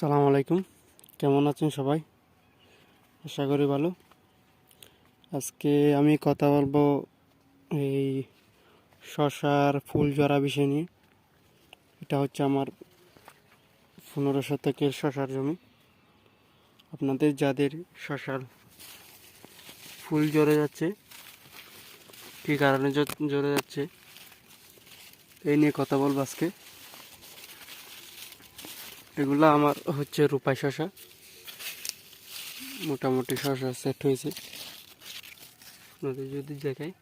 সালাম আলাইকুম। কেমন আছেন সবাই? আশা করি ভালো। আজকে আমি কথা বলব এই শশার ফুল জরা বিষয় নিয়ে। এটা হচ্ছে আমার পনেরো শতকের শশার জমি। আপনাদের যাদের শশার ফুল জ্বরে যাচ্ছে, কী কারণে জ- জ্বরে যাচ্ছে, এই নিয়ে কথা বলব আজকে। এগুলা আমার হচ্ছে রূপাই শশা। মোটামুটি শশা সেট হয়েছে। আপনাদের যদি দেখাই।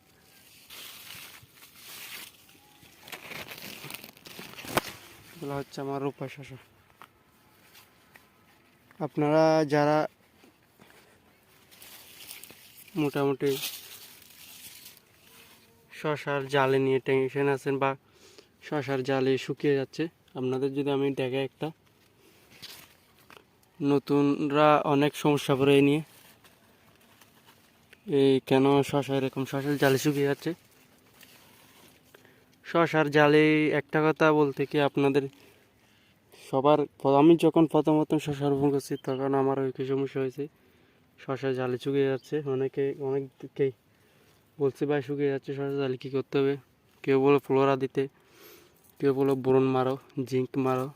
এগুলো হচ্ছে আমার রূপাই শশা। আপনারা যারা মোটামুটি শশার জালে নিয়ে টেনশন আছেন বা শশার জালে শুকিয়ে যাচ্ছে, আপনাদের যদি আমি দেখাই একটা। নতুনরা অনেক সমস্যা পড়ে নিয়ে। এই কেন শশা এরকম শশার জালে শুকিয়ে যাচ্ছে? শশার জালে একটা কথা বলতে কি আপনাদের, সবার আমি যখন প্রথম প্রথম শশা রোপণ করছি, তখন আমার ওই সমস্যা হয়েছে। শশা জালে শুকিয়ে যাচ্ছে। অনেকে অনেকেই বলছে, ভাই, শুকিয়ে যাচ্ছে শশা জালে, কী করতে হবে? কেউ বলে, ফ্লোরা দিতে। কেউ বলে, বোরন মারো, জিঙ্ক মারো,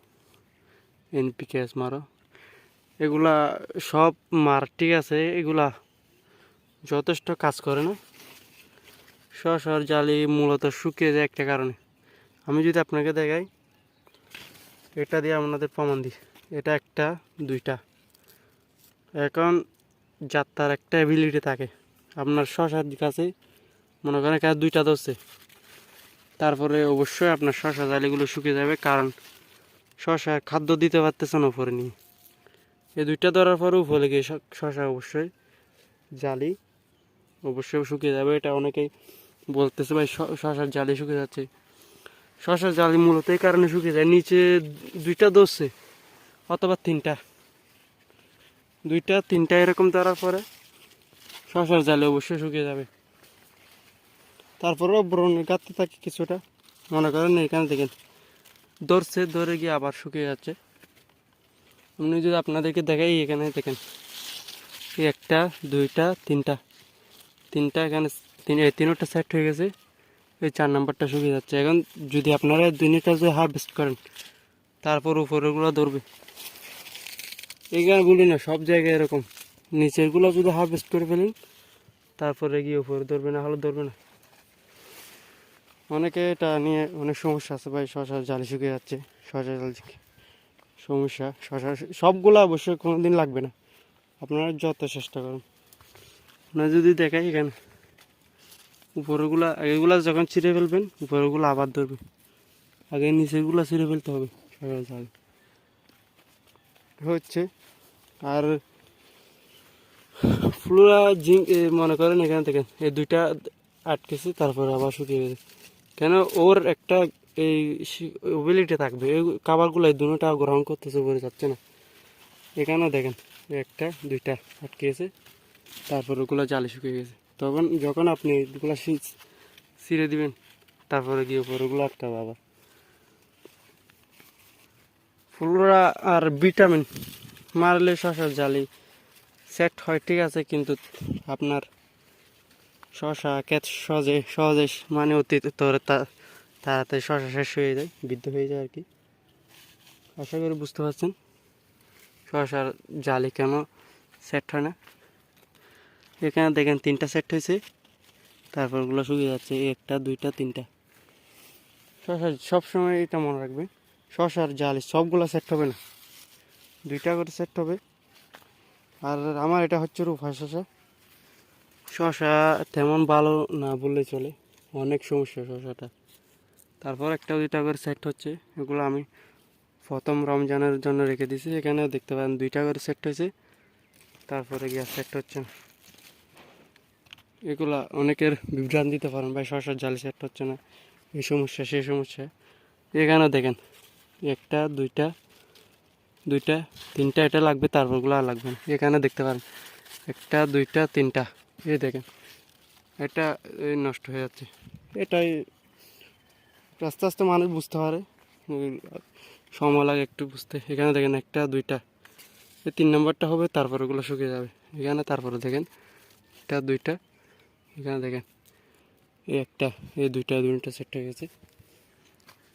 এনপিকেএস মারো। এগুলা সব মার ঠিক আছে, এগুলা যথেষ্ট কাজ করে না। শশার জালি মূলত শুকিয়ে যায় একটা কারণে। আমি যদি আপনাকে দেখাই, এটা দিয়ে আপনাদের প্রমাণ দিই। এটা একটা, দুইটা। এখন যাত্রার একটা অ্যাবিলিটি থাকে। আপনার শশার কাছে মনে করেন কাজ দুইটা ধরছে। তারপরে অবশ্যই আপনার শশা জালিগুলো শুকিয়ে যাবে, কারণ শশা খাদ্য দিতে পারতেছে না উপরে নিয়ে। এই দুইটা ধরার পরেও উপরে গিয়ে শশা অবশ্যই জালি। অবশ্যই শুকিয়ে যাবে, এটা অনেকেই বলতেছে, ভাই শশার জালি শুকিয়ে যাচ্ছে। শশার জালি মূলত এই কারণে শুকিয়ে যায়, নিচে দুইটা ধরছে, অথবা তিনটা। দুইটা, তিনটা এরকম ধরার পরে শশার জালে অবশ্যই শুকিয়ে যাবে। তারপরেও ব্রণের গাঁততে থাকে কিছুটা। মনে করেন এখানে দেখেন, ধরছে, ধরে গিয়ে আবার শুকিয়ে যাচ্ছে। আপনি যদি আপনাদেরকে দেখাই, এখানে দেখেন। একটা, দুইটা, তিনটা। তিনটা এখানে তিনটা সেট হয়ে গেছে। এই চার নাম্বারটা শুকিয়ে যাচ্ছে। এখন যদি আপনারা দুইটা যদি হারভেস্ট করেন, তারপর উপরেগুলো ধরবে। এখানে বলি না, সব জায়গায় এরকম। নিচেরগুলো যদি হারভেস্ট করে ফেলেন, তারপরে গিয়ে উপরে ধরবে, না হলে ধরবে না। অনেকে এটা নিয়ে অনেক সমস্যা আছে ভাই, শশা জালি শুকিয়ে যাচ্ছে, শশা জাল সমস্যা, শশা, সবগুলো অবশ্যই কোনো দিন লাগবে না। আপনারা যত চেষ্টা করুন। আপনারা যদি দেখাই এখানে, উপরেগুলা এগুলা যখন ছিঁড়ে ফেলবেন, উপরেগুলো আবার ধরবে আগে নিচেরগুলো ছিঁড়ে ফেলতে হবে শশা জাল হচ্ছে, আর ফ্লোরা জিঙ্ক মনে করেন এখানে দেখেন এই দুইটা আটকেছে, তারপরে আবার শুকিয়ে গেছে। কেন ওর একটা এই ওবিলিটি থাকবে। এই খাবারগুলো এই দুটোটা গ্রহণ করতেছে বলে যাচ্ছে না। এখানেও দেখেন, একটা, দুইটা আটকে গেছে তারপর ওগুলো জালে শুকিয়ে গেছে। তখন যখন আপনি এগুলো ছিঁড়ে দিবেন, তারপরে গিয়ে উপর ওগুলো আটকাবে আবার। ফুলরা আর ভিটামিন মারলে শশার জালি সেট হয়, ঠিক আছে, কিন্তু আপনার শশা ক্ষেত সহজে সহজে মানে অতি তোরে তাড়াতাড়ি শশা শেষ হয়ে যায়, বৃদ্ধ হয়ে যায় আর কি আশা করি বুঝতে পারছেন শশার জালি কেন সেট হয় না। এখানে দেখেন তিনটা সেট হয়েছে, তারপর ওগুলো শুকিয়ে যাচ্ছে, একটা, দুইটা, তিনটা। শশা সবসময় এটা মনে রাখবেন শশার জালি সবগুলো সেট হবে না। দুইটা করে সেট হবে। আর আমার এটা হচ্ছে রূপা শশা। শশা তেমন ভালো না বললে চলে, অনেক সমস্যা শশাটা। তারপর একটা দুইটা করে সেট হচ্ছে, এগুলো আমি প্রথম রমজানের জন্য রেখে দিয়েছি। এখানেও দেখতে পারেন দুইটা করে সেট হয়েছে। তারপরে গিয়ে সেট হচ্ছে এগুলা অনেকের বিভ্রান্ত দিতে পারেন, ভাই, শশার জালি সেট হচ্ছে না। এই সমস্যা, সেই সমস্যা। এখানে দেখেন, একটা, দুইটা দুইটা, তিনটা এটা লাগবে, তারপরগুলো আর লাগবে না। এখানে দেখতে পারেন, একটা, দুইটা, তিনটা। এই দেখেন, এটা নষ্ট হয়ে যাচ্ছে। এটাই আস্তে আস্তে মানুষ বুঝতে পারে। সময় লাগে একটু বুঝতে। এখানে দেখেন একটা, দুইটা। এই তিন নম্বরটা হবে, তারপর ওগুলো শুকিয়ে যাবে। এখানে, তারপরে দেখেন। একটা, দুইটা। এখানে দেখেন। এই একটা, এই দুইটা দুইটা সেট হয়ে গেছে।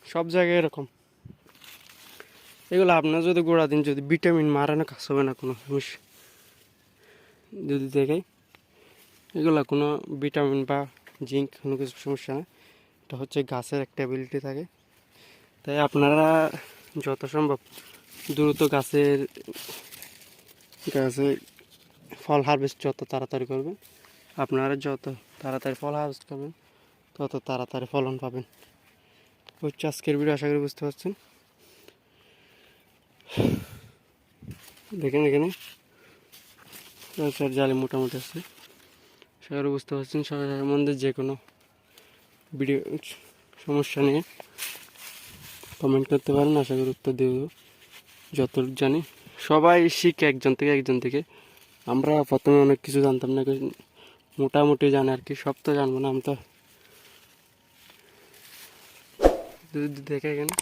সব জায়গায় এরকম। এগুলো আপনার যদি গোড়া দিন, যদি ভিটামিন মারানো কাজ হবে না কোনো সমস্যা যদি দেখাই এগুলো কোনো ভিটামিন বা জিঙ্ক কোনো কিছু সমস্যা না। এটা হচ্ছে গাছের একটা অ্যাবিলিটি থাকে। তাই আপনারা যত সম্ভব দ্রুত গাছের, গাছে ফল হারভেস্ট যত তাড়াতাড়ি করবেন, আপনারা যত তাড়াতাড়ি ফল হারভেস্ট করবেন, তত তাড়াতাড়ি ফলন পাবেন। হচ্ছে আজকের ভিডিও আশা করি বুঝতে পারছেন। দেখেন এখানে জালি মোটামুটি আছে। করি বুঝতে পারছেন, সবার মধ্যে যে কোনো ভিডিও সমস্যা নিয়ে কমেন্ট করতে পারেন, আশা করি উত্তর দেবো। যতটুকু জানি, সবাই শিখে একজন থেকে একজন থেকে। আমরা প্রথমে অনেক কিছু জানতাম না মোটামুটি জানি আর কি, সব তো জানব না, আমি তো দেখে এখানে।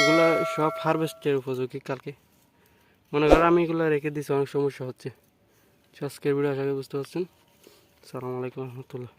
এগুলো সব হারভেস্টের উপযোগী কালকে। মনে করো আমি এগুলো রেখে দিছি, অনেক সমস্যা হচ্ছে। আজকের ভিডিও আশা করি বুঝতে পারছেন। সালামালাইকুম রহমতুল্লাহ।